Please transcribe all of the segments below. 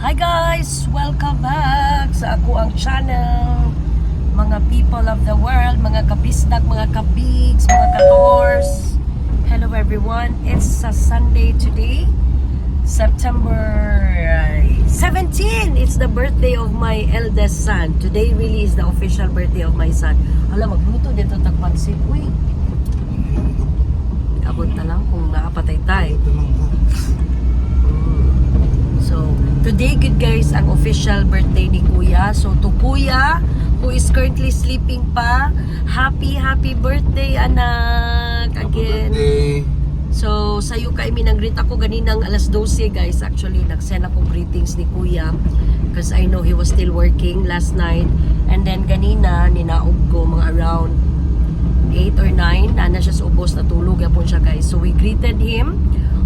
Hi guys! Welcome back sa ako ang channel. Mga people of the world, mga kabisdak, mga kabigs, mga kators. Hello everyone. It's a Sunday today. September uh, 17. It's the birthday of my eldest son. Today really is the official birthday of my son. Alam, magluto dito tagpansin. Uy, abot na lang kung nakapatay tayo. So, today good guys, ang official birthday ni Kuya. So, to Kuya, who is currently sleeping pa, happy, happy birthday, anak! Again. So, sa'yo kay mi nang-greet ako ganinang alas 12 guys. Actually, nag-send ako greetings ni Kuya because I know he was still working last night. And then ganina, ninaog ko mga around 8 or 9. Nana siya sa ubos, natulog yapon siya guys. So, we greeted him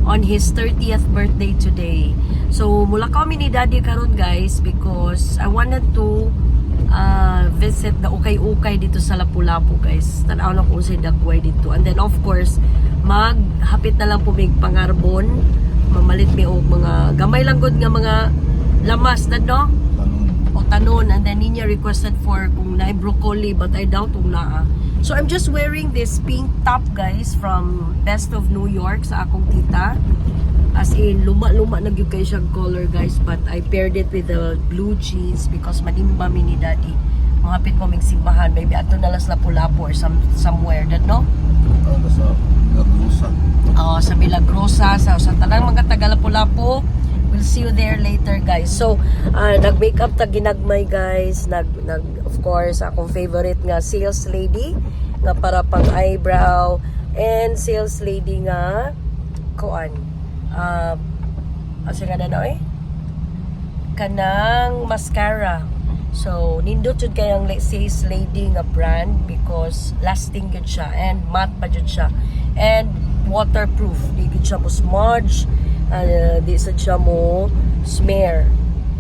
on his 30th birthday today. So, mula kami ni Daddy karon guys because I wanted to uh, visit the ukay-ukay dito sa Lapu-Lapu guys. Tanaw na ko sa dagway dito. And then of course, maghapit na lang po mig pangarbon. Mamalit mi og mga gamay lang gud nga mga lamas na no? o tanon and then niya requested for kung na broccoli but I doubt kung naa. So I'm just wearing this pink top guys from Best of New York sa akong tita. As in, luma-luma na gyud kay siyang color guys but I paired it with the blue jeans because manimba mi ni daddy. Mga pit ko simbahan, maybe ato na las lapu-lapu or some, somewhere, that no? Oh, sa Milagrosa, sa, sa tanang mga taga Lapu-Lapu. We'll see you there later, guys. So, uh, nag-make up ta ginagmay, guys. Nag, nag, of course, akong favorite nga sales lady nga para pang eyebrow and sales lady nga kuan. Uh, asa nga na eh? Kanang mascara. So, nindot jud kay ang sales lady nga brand because lasting gud siya and matte pa jud siya. And waterproof. Di gud siya mo smudge. Uh, di sa siya mo smear.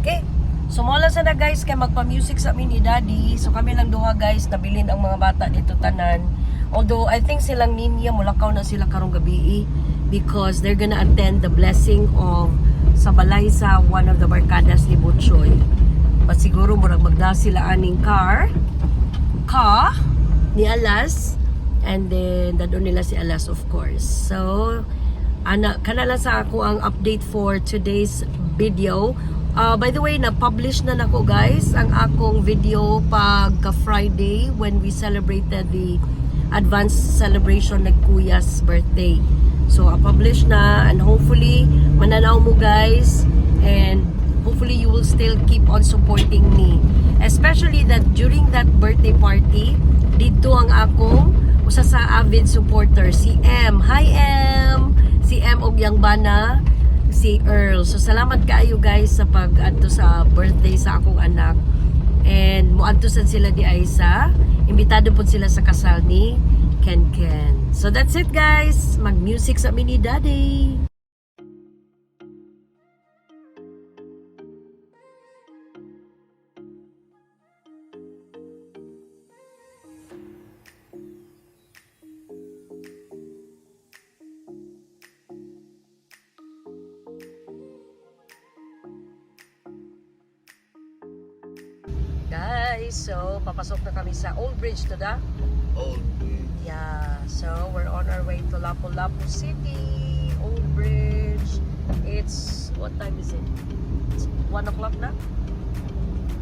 Okay? So, mula sa na guys, kay magpa-music sa amin ni Daddy. So, kami lang duha guys, nabilin ang mga bata dito tanan. Although, I think silang ninya, mulakaw na sila karong gabi eh, because they're gonna attend the blessing of sa one of the barkadas ni Butchoy. But siguro murag magda sila aning car, ka, ni Alas, and then dadon nila si Alas of course. So, ana kanala sa ako ang update for today's video. Uh, by the way, na-publish na nako guys ang akong video pagka Friday when we celebrated the advanced celebration ng Kuya's birthday. So, a-publish na and hopefully mananaw mo guys and hopefully you will still keep on supporting me. Especially that during that birthday party, dito ang akong usa sa avid supporter, si M. Hi M! Si M og yang bana, si Earl. So salamat kaayo guys sa pag-adto sa birthday sa akong anak. And muadto sad sila di ay sa imbitado po sila sa kasal ni Ken Ken. So that's it guys. Mag-music sa mini daddy. Guys, so papasok na kami sa Old Bridge to da. Yeah, so we're on our way to Lapu-Lapu City, Old Bridge. It's, what time is it? It's 1 o'clock na?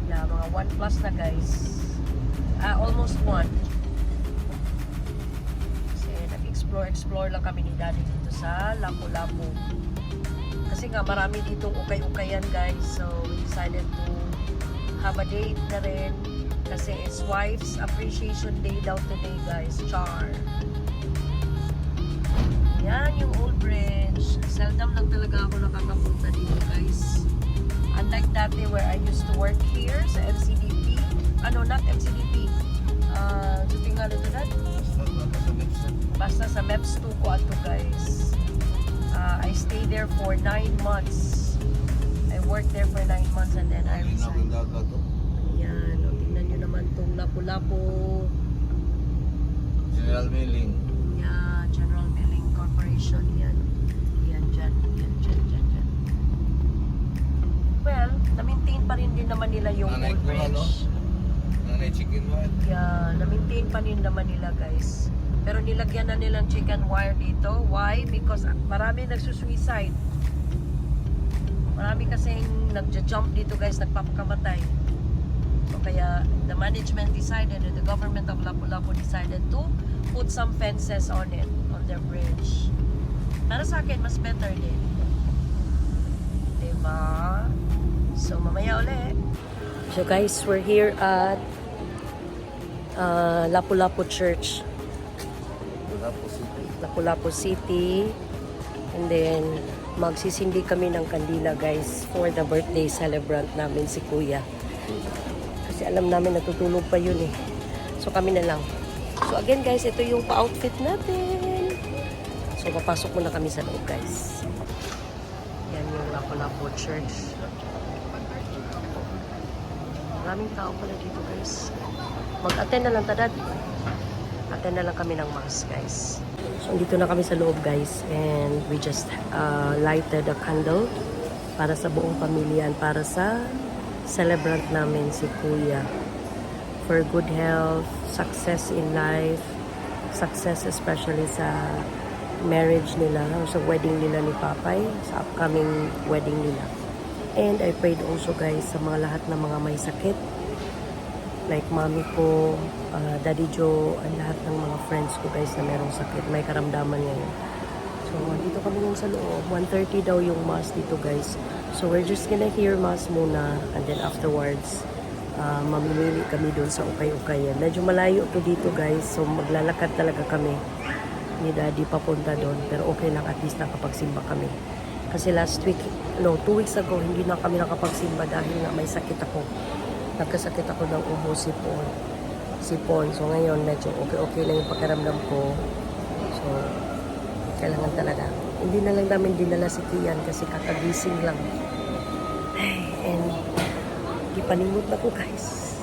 Yeah, mga 1 plus na guys. Ah, almost 1. Kasi nag-explore-explore lang kami ni Daddy dito sa Lapu-Lapu. Kasi nga marami dito ukay-ukayan guys. So we decided to have a date na rin kasi it's wife's appreciation day daw today guys. Char. Yan yung old bridge seldom lang talaga ako nakakapunta dito guys. Unlike dati where I used to work here sa MCDP ano not MCDP uh, tingnan ito na basta sa MEPS 2 ko ato guys. Uh, I stayed there for 9 months. I worked there for 9 months and then I resigned Ayan, o, tingnan nyo naman itong lapu-lapu. General Milling. Yeah, General Milling Corporation. Yan. Yan dyan. Yan dyan, dyan, dyan. Well, na-maintain pa rin din naman nila yung Nanay old ko, ano? bridge. Nanay chicken wire. Yeah, na-maintain pa rin naman nila guys. Pero nilagyan na nilang chicken wire dito. Why? Because marami nagsusuicide. Marami kasing nagja-jump dito guys, nagpapakamatay. So kaya the management decided, and the government of Lapu-Lapu decided to put some fences on it, on their bridge. Para sa akin, mas better din. Diba? So mamaya ulit. So guys, we're here at uh, Lapu-Lapu Church, po si Lapu-Lapu City. And then, magsisindi kami ng kandila guys for the birthday celebrant namin si Kuya. Kasi alam namin natutulog pa yun eh. So kami na lang. So again guys, ito yung pa-outfit natin. So papasok muna kami sa loob guys. Yan yung Lapu-Lapu Church. Maraming tao pala dito guys. Mag-attend na lang tadad. Attend na lang kami ng mass guys. So dito na kami sa loob guys and we just uh, lighted a candle para sa buong pamilya and para sa celebrant namin si Kuya. For good health, success in life, success especially sa marriage nila or sa wedding nila ni Papay, sa upcoming wedding nila. And I prayed also guys sa mga lahat ng mga may sakit. Like mami ko, uh, daddy Joe, ang lahat ng mga friends ko guys na merong sakit. May karamdaman ngayon. So, dito kami yung sa loob. 1.30 daw yung mass dito guys. So, we're just gonna hear mass muna. And then afterwards, uh, mamimili kami doon sa ukay-ukayan. Medyo malayo to dito guys. So, maglalakad talaga kami ni daddy papunta doon. Pero okay lang at least nakapagsimba kami. Kasi last week, no, two weeks ago, hindi na kami nakapagsimba dahil nga may sakit ako. Nagkasakit ako ng ubo sipon. Sipon. So ngayon, medyo okay-okay lang yung pakiramdam ko. So, kailangan talaga. Hindi na lang namin dinala si Kian kasi kakagising lang. Ay, and di panimod na ko guys.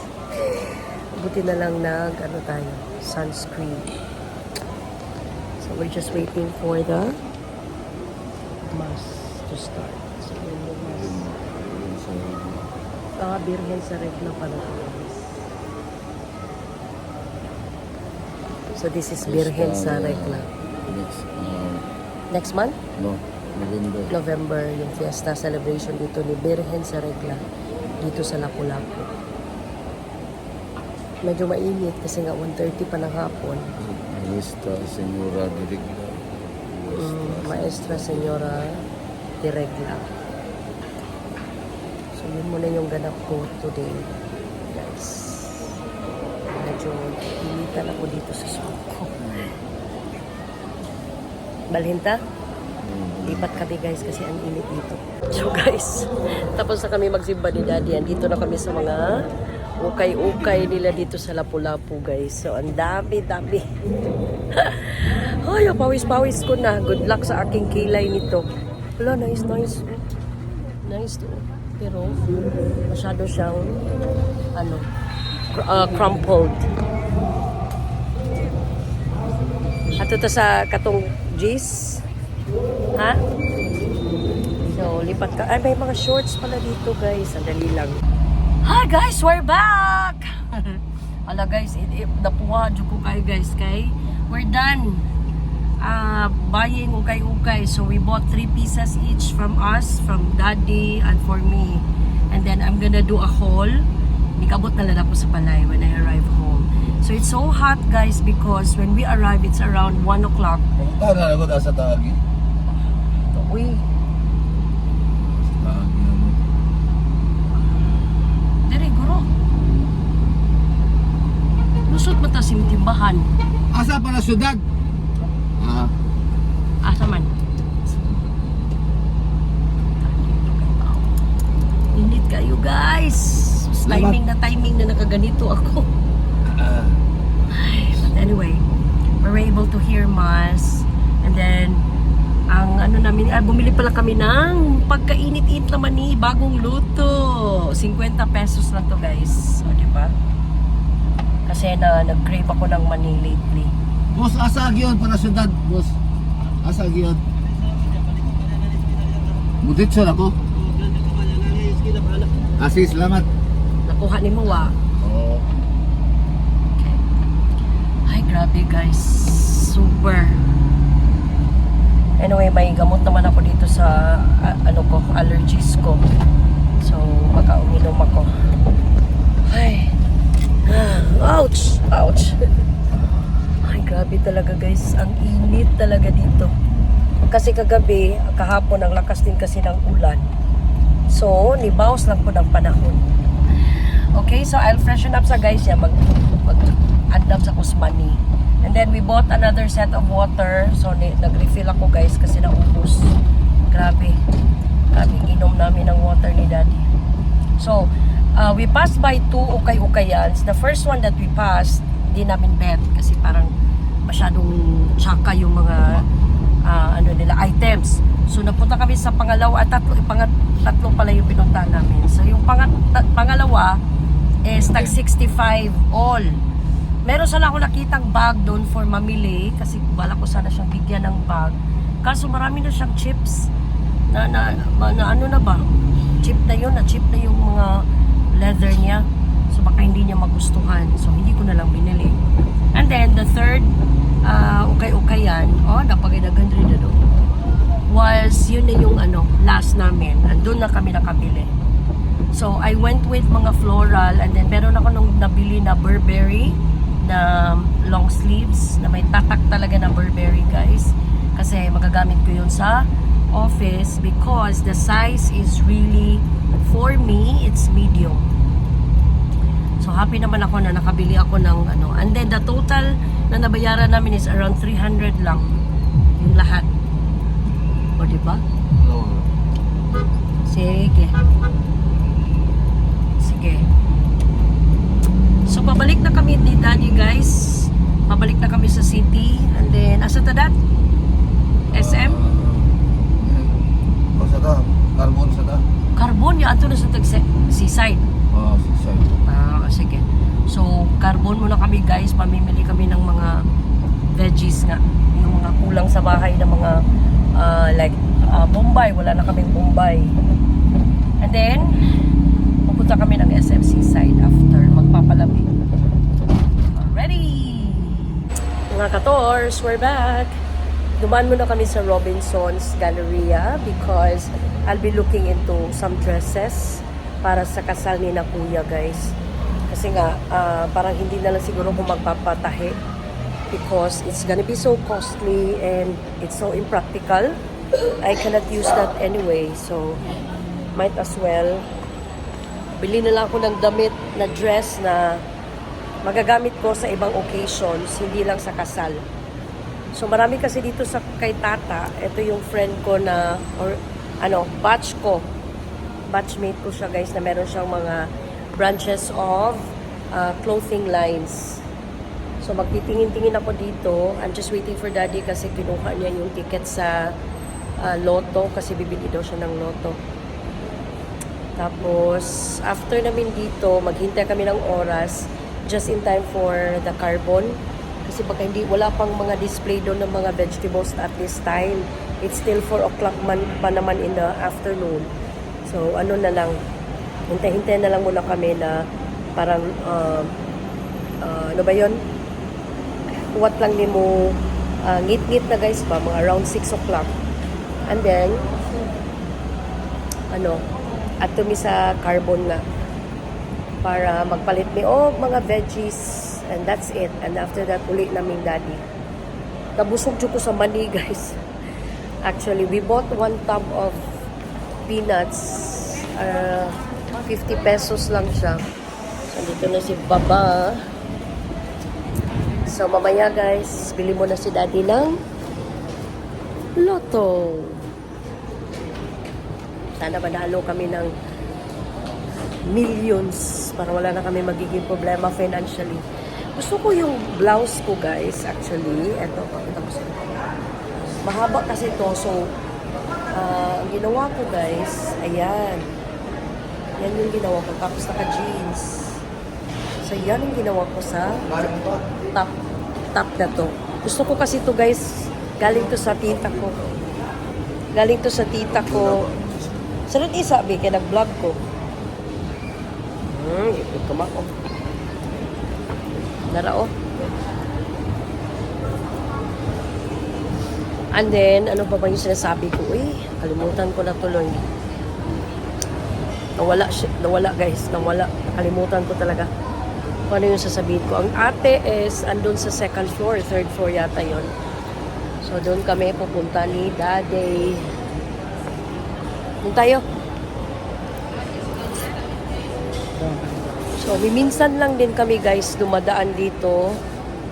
Buti na lang nag, ano tayo, sunscreen. So we're just waiting for the mass to start. So yun yung mass. Ah, Birhen sa Regla pala to guys. So this is Birhen sa Regla. Next, uh, Next month? no, November. November, yung fiesta celebration dito ni Birhen sa Regla dito sa Lapu-Lapu. Medyo mainit kasi nga 1.30 pa ng hapon. Maestra Senora Dirigla. Mm, Maestra Senyora de Regla. So yun muna yung ganap ko today. Guys. Medyo initan ako dito sa suot ko. Balhinta? Lipat kami guys kasi ang init dito. So guys, tapos na kami magsimba ni Daddy. Andito na kami sa mga ukay-ukay nila dito sa Lapu-Lapu guys. So ang dami, dami. Ay, ang pawis-pawis ko na. Good luck sa aking kilay nito. Wala, nice, nice. Nice to. Pero masyado siyang ano, cr- uh, crumpled. Ato to sa katong G's. Ha? So, lipat ka. Ay, may mga shorts pala dito, guys. Sandali lang. Hi, guys! We're back! Ala, guys, napuha ko kayo, guys, kay we're done uh, buying ukay-ukay. So, we bought three pieces each from us, from daddy, and for me. And then, I'm gonna do a haul. Nikabot na lang ako sa balay when I arrive home. So, it's so hot, guys, because when we arrive, it's around 1 o'clock. Pumunta na ako sa Taagi. Uy, ano. Dire, guro. Lusot mo ta simtimbahan. Asa para syudad? Ah, Asa man? Init kayo guys. Timing na timing na nakaganito ako. Ah. But anyway, we were able to hear mass. And then, ang ano namin, ah, bumili pala kami ng pagkainit-init naman ni bagong luto. 50 pesos lang to guys. O, di ba? Kasi na nag-crave ako ng mani lately. Boss, asa giyon para syudad, boss. Asa giyon. Mudit sir ako. Asi, salamat. Nakuha ni mo wa. Oo. Okay. Ay, grabe guys. Super. Anyway, may gamot naman ako dito sa a- ano ko, allergies ko. So, makauminom ako. Ay. Ouch! Ouch! Ay, grabe talaga guys. Ang init talaga dito. Kasi kagabi, kahapon, ang lakas din kasi ng ulan. So, nibawas lang po ng panahon. Okay, so I'll freshen up sa guys yan. Mag, mag andam sa Kusmani. And then we bought another set of water. So nag-refill ako guys kasi naubos. Grabe. Grabe inom namin ng water ni daddy. So, uh, we passed by two ukay-ukayans. The first one that we passed, di namin bet kasi parang masyadong tsaka yung mga ah, ano nila items. So napunta kami sa pangalawa at tatlo, pangat, tatlo pala yung pinunta namin. So yung pangat, pangalawa is tag 65 all. Meron sana ako nakitang bag doon for mamili kasi bala ko sana siyang bigyan ng bag. Kaso marami na siyang chips na, na, ma- na ano na ba? Chip na yun, na chip na yung mga leather niya. So baka hindi niya magustuhan. So hindi ko na lang binili. And then the third uh, ukay-ukayan, oh, napagadagan rin na doon. Was yun na yung ano, last namin. Andun na kami nakabili. So, I went with mga floral and then meron ako nung nabili na Burberry na long sleeves na may tatak talaga na Burberry guys. Kasi magagamit ko yun sa office because the size is really, for me, it's medium. So happy naman ako na nakabili ako ng ano. And then the total na nabayaran namin is around 300 lang. Yung lahat. O di ba? Oo. Sige. Sige. So, pabalik na kami ni Daddy, guys. Pabalik na kami sa city. And then, asa ta dat? SM? O sa ta, carbon sa ta. Carbon, yung ato na sa tag seaside. Oo, si Sai. Ah, sige. So, carbon muna kami, guys. Pamimili kami ng mga veggies nga. Yung mga kulang sa bahay na mga ah, like ah, Bombay. Wala na kaming Bombay. And then, pupunta kami ng SMC side after magpapalamig. Ready! Mga kators, we're back! Dumaan muna kami sa Robinson's Galleria because I'll be looking into some dresses para sa kasal ni na kuya guys. Kasi nga, ah, parang hindi na lang siguro kung magpapatahi because it's gonna be so costly and it's so impractical. I cannot use that anyway. So, might as well bili na lang ako ng damit na dress na magagamit ko sa ibang occasions, hindi lang sa kasal. So marami kasi dito sa kay Tata, ito yung friend ko na or ano, batch ko. Batchmate ko siya guys na meron siyang mga branches of uh, clothing lines. So magtitingin-tingin ako dito. I'm just waiting for daddy kasi kinuha niya yung ticket sa uh, loto kasi bibili daw siya ng loto. Tapos, after namin dito, maghintay kami ng oras just in time for the carbon. Kasi baka hindi, wala pang mga display doon ng mga vegetables at this time. It's still 4 o'clock man, pa naman in the afternoon. So, ano na lang, hintay-hintay na lang muna kami na parang, uh, uh, ano ba yun? What lang ni mo, uh, ngit-ngit na guys pa, mga around 6 o'clock. And then, ano, at tumi carbon nga para magpalit mi og mga veggies. And that's it. And after that uli naming daddy. Nabusog jud ko sa money guys. Actually we bought one tub of peanuts. Uh, 50 pesos lang siya. So dito na si baba. So mamaya guys bili mo na si daddy ng loto sana manalo kami ng millions para wala na kami magiging problema financially. Gusto ko yung blouse ko guys, actually. Eto, pakita ko sa Mahaba kasi to, so ah, ang ginawa ko guys, ayan. Yan yung ginawa ko, tapos naka-jeans. So yan yung ginawa ko sa top, top na to. Gusto ko kasi to guys, galing to sa tita ko. Galing to sa tita ko. Sunod isa, be, kaya nag-vlog ko. Hmm, ikot ka mako. Narao. And then, ano pa ba yung sinasabi ko? Eh, kalimutan ko na tuloy. Nawala, nawala guys, nawala. Nakalimutan ko talaga. Kung ano yung sasabihin ko. Ang ate is andun sa second floor, third floor yata yon. So, doon kami pupunta ni Daddy. Doon tayo. So, minsan lang din kami guys dumadaan dito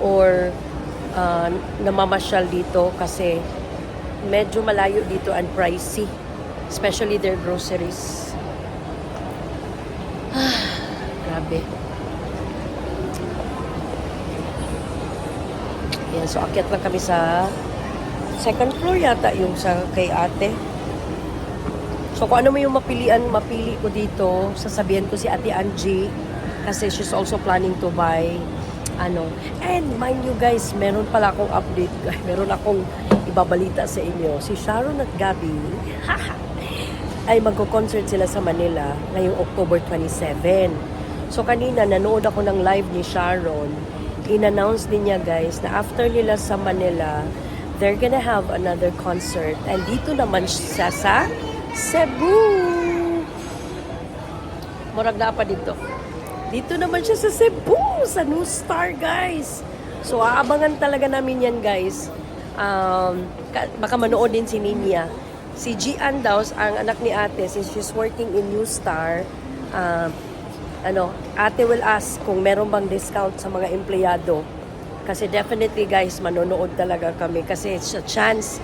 or uh, namamasyal dito kasi medyo malayo dito and pricey. Especially their groceries. Grabe. Yan, so akyat lang kami sa second floor yata yung sa kay ate. So kung ano mo yung mapilian, mapili ko dito, sasabihan ko si Ate Angie kasi she's also planning to buy ano. And mind you guys, meron pala akong update. Meron akong ibabalita sa inyo. Si Sharon at Gabby, ay magko-concert sila sa Manila ngayong October 27. So kanina nanood ako ng live ni Sharon. In-announce din niya guys na after nila sa Manila, they're gonna have another concert. And dito naman siya sa Cebu. Murag na pa dito. Dito naman siya sa Cebu, sa New Star, guys. So, aabangan talaga namin yan, guys. Um, ka- baka manood din si Ninya. Si Gian daw, ang anak ni ate, since she's working in New Star, um, ano, ate will ask kung meron bang discount sa mga empleyado. Kasi definitely, guys, manonood talaga kami. Kasi it's a chance,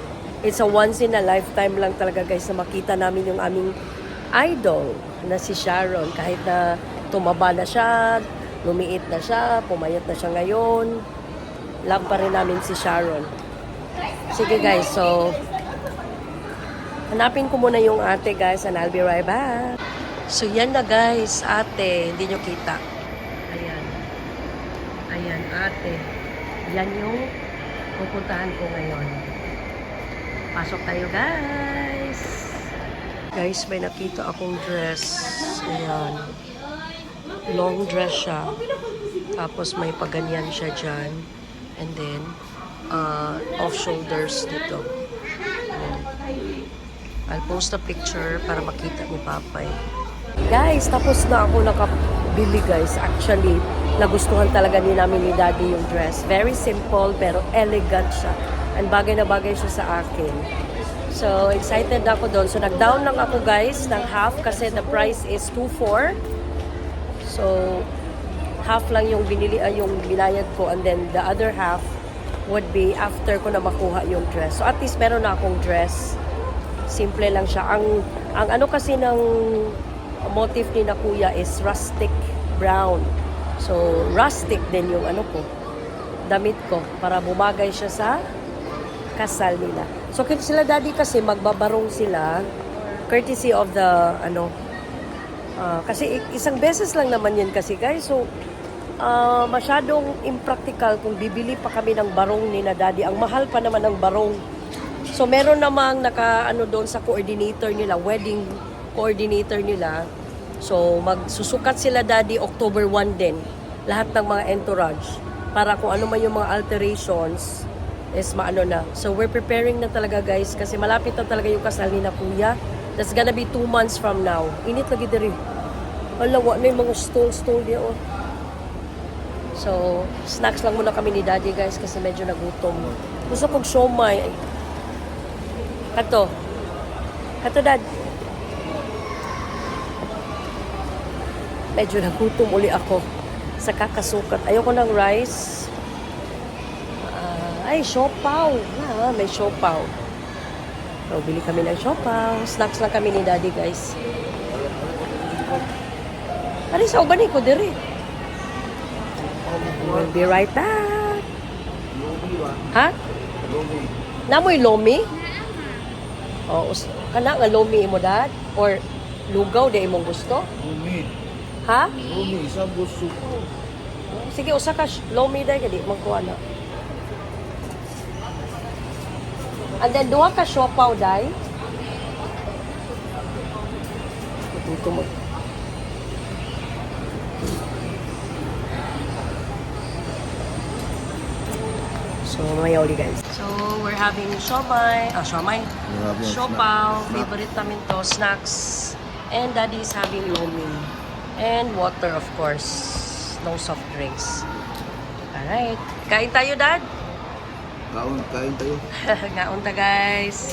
it's a once in a lifetime lang talaga, guys, na makita namin yung aming idol na si Sharon. Kahit na tumaba na siya, lumiit na siya, pumayat na siya ngayon. Love pa rin namin si Sharon. Sige guys, so hanapin ko muna yung ate guys and I'll be right back. So yan na guys, ate, hindi nyo kita. Ayan. Ayan, ate. Yan yung pupuntahan ko ngayon. Pasok tayo guys. Guys, may nakita akong dress. Ayan. Long dress siya. Tapos may paganyan siya dyan. And then, uh, off shoulders dito. Ayan. I'll post a picture para makita ni Papay. Guys, tapos na ako nakabili guys. Actually, nagustuhan talaga ni namin ni Daddy yung dress. Very simple pero elegant siya. And bagay na bagay siya sa akin. So, excited ako doon. So, nag-down lang ako guys ng half kasi the price is 2.4. So, half lang yung binili uh, yung binayad ko and then the other half would be after ko na makuha yung dress. So, at least meron na akong dress. Simple lang siya. Ang, ang ano kasi ng motif ni na kuya is rustic brown. So, rustic din yung ano ko, damit ko para bumagay siya sa kasal nila. So, kaya sila daddy kasi magbabarong sila courtesy of the ano ah, kasi isang beses lang naman yan kasi guys. So, ah, masyadong impractical kung bibili pa kami ng barong ni na daddy. Ang mahal pa naman ng barong. So, meron namang naka ano doon sa coordinator nila, wedding coordinator nila. So, magsusukat sila daddy October 1 din. Lahat ng mga entourage. Para kung ano man yung mga alterations, is maano na. So, we're preparing na talaga guys kasi malapit na talaga yung kasal ni na kuya. That's gonna be two months from now. Init lagi diri. Wala, wa na yung mga stall-stall di oh. So, snacks lang muna kami ni daddy guys kasi medyo nagutom. Gusto kong siomay. Ay. Kato. Kato dad. Medyo nagutom uli ako sa kakasukat. Ayoko ng rice. Ay, siopaw. Ah, may siopaw. So, bili kami ng siopaw. Snacks lang kami ni daddy guys. Ari sa uban ko diri. We'll be right back. Ha? Namoy lomi? Oh, kana nga lomi mo dad or lugaw di imong gusto? Umi. Ha? Umi, isang gusto ko. Sige, usa ka lomi dahil kadi magkuha na. And then duha ka siopaw dai. Mo. So, mamaya uli guys. So, we're having siomay. Ah, siomay. Siopaw. Favorite namin to. Snacks. And daddy is having lomi. And water, of course. No soft drinks. Alright. Kain tayo, dad? Kaon, kain tayo. Ngaunta, guys.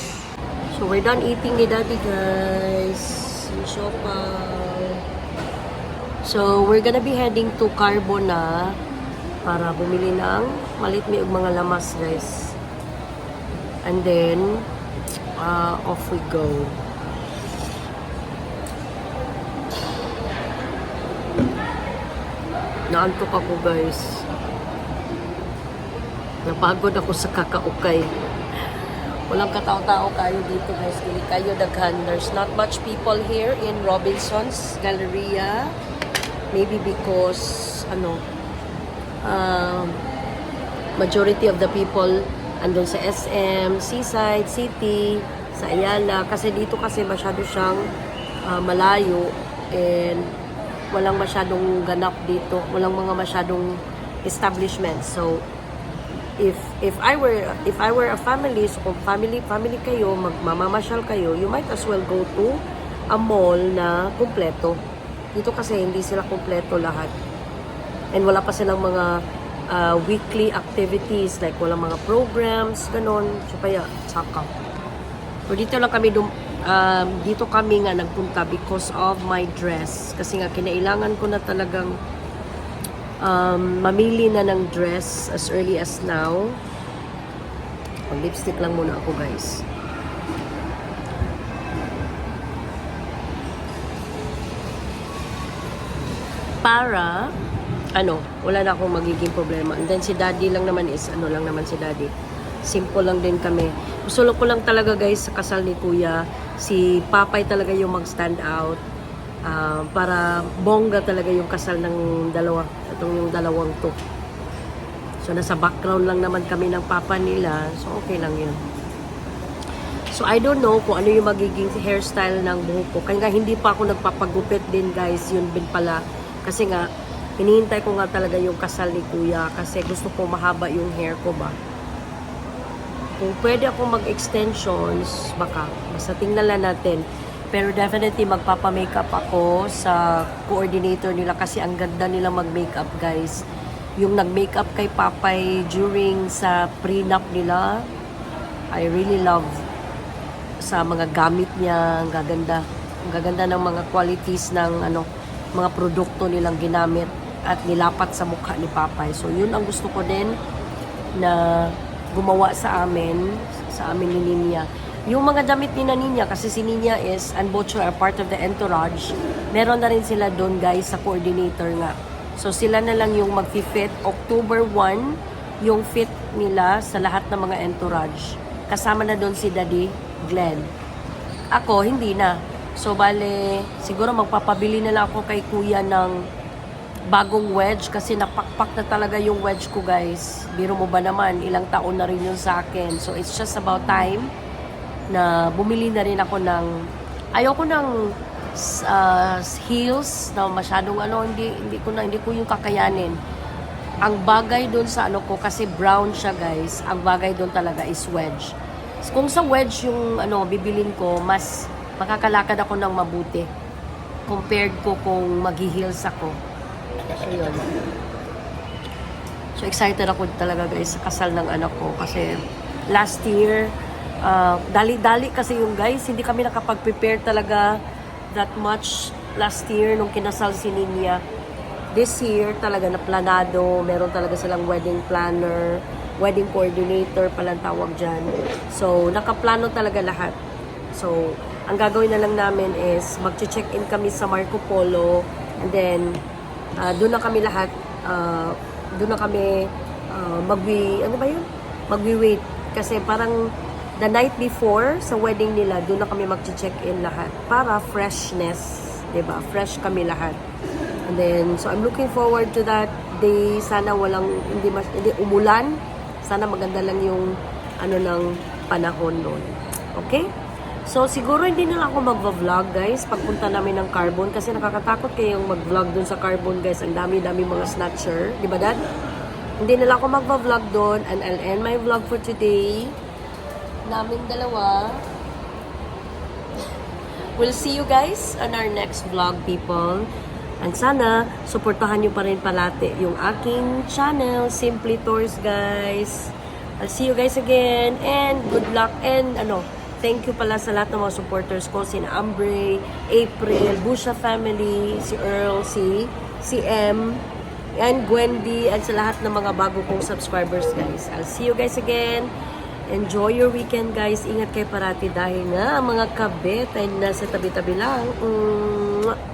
So, we're done eating ni daddy, guys. Yung siopaw. So, we're gonna be heading to Carbo na para bumili ng malit may mga lamas, guys. And then, uh, off we go. Naantok ako, guys. Napagod ako sa kakaukay. Walang katao-tao kayo dito guys. Dili kayo daghan. There's not much people here in Robinson's Galleria. Maybe because, ano, um, majority of the people andun sa SM, Seaside, City, sa Ayala. Kasi dito kasi masyado siyang ah, malayo and walang masyadong ganap dito. Walang mga masyadong establishments. So, if if I were if I were a family so kung family family kayo magmamamasyal kayo you might as well go to a mall na kumpleto. Dito kasi hindi sila kumpleto lahat. And wala pa silang mga uh, weekly activities like wala mga programs ganon so kaya saka. So dito lang kami dum um, dito kami nga nagpunta because of my dress. Kasi nga kinailangan ko na talagang um, mamili na ng dress as early as now. Pag lipstick lang muna ako guys. Para, ano, wala na akong magiging problema. And then si daddy lang naman is, ano lang naman si daddy. Simple lang din kami. Gusto ko lang talaga guys sa kasal ni kuya, si papay talaga yung mag-stand out. Ah, para bongga talaga yung kasal ng dalawa, itong dalawang to. So, nasa background lang naman kami ng papa nila. So, okay lang yun. So, I don't know kung ano yung magiging hairstyle ng buhok ko. Kaya nga, hindi pa ako nagpapagupit din, guys. Yun din pala. Kasi nga, hinihintay ko nga talaga yung kasal ni kuya. Kasi gusto ko mahaba yung hair ko ba. Kung pwede ako mag-extensions, baka. Basta tingnan lang natin. Pero definitely magpapa-makeup ako sa coordinator nila kasi ang ganda nila mag-makeup guys. Yung nag-makeup kay Papay during sa prenup nila, I really love sa mga gamit niya, ang gaganda. Ang gaganda ng mga qualities ng ano, mga produkto nilang ginamit at nilapat sa mukha ni Papay. So yun ang gusto ko din na gumawa sa amin, sa amin ni Ninya. Yung mga damit ni na Ninya, kasi si Ninya is, and Bocho are part of the entourage, meron na rin sila doon guys sa coordinator nga. So sila na lang yung mag-fit. October 1, yung fit nila sa lahat ng mga entourage. Kasama na doon si Daddy Glenn. Ako, hindi na. So, bale, siguro magpapabili na lang ako kay kuya ng bagong wedge kasi napakpak na talaga yung wedge ko guys. Biro mo ba naman, ilang taon na rin yun sa akin. So, it's just about time na bumili na rin ako ng ayoko ng uh, heels na masyadong ano hindi hindi ko na hindi ko yung kakayanin. Ang bagay doon sa ano ko kasi brown siya guys ang bagay doon talaga is wedge. Kung sa wedge yung ano bibilin ko mas makakalakad ako ng mabuti compared ko kung maghi-heels ako. So yun so excited ako talaga guys sa kasal ng anak ko kasi last year uh, dali-dali kasi yung guys hindi kami nakapag-prepare talaga that much last year nung kinasal si Ninya. This year talaga na planado meron talaga silang wedding planner wedding coordinator palang tawag dyan. So nakaplano talaga lahat. So ang gagawin na lang namin is mag-check in kami sa Marco Polo and then uh, doon na kami lahat uh, doon na kami uh, magwi ano ba yun? Magwi-wait. Kasi parang the night before sa wedding nila doon na kami mag-check in lahat para freshness 'di ba fresh kami lahat and then so I'm looking forward to that day sana walang hindi mas hindi umulan sana maganda lang yung ano ng panahon noon okay So, siguro hindi na ako magva-vlog, guys, pagpunta namin ng Carbon. Kasi nakakatakot kayong mag-vlog dun sa Carbon, guys. Ang dami-dami mga snatcher. Di ba, Dad? Hindi na lang ako magva-vlog doon. And I'll end my vlog for today. Namin dalawa. We'll see you guys on our next vlog, people. And sana, supportahan nyo pa rin palate yung aking channel, Simply Tours, guys. I'll see you guys again. And good luck. And ano, thank you pala sa lahat ng mga supporters ko. Si Ambre, April, Busha family, si Earl, si, si M, and Gwendy, at sa lahat ng mga bago kong subscribers, guys. I'll see you guys again. Enjoy your weekend, guys. Ingat kayo parati dahil nga ang mga kabet ay nasa tabi-tabi lang. Mm.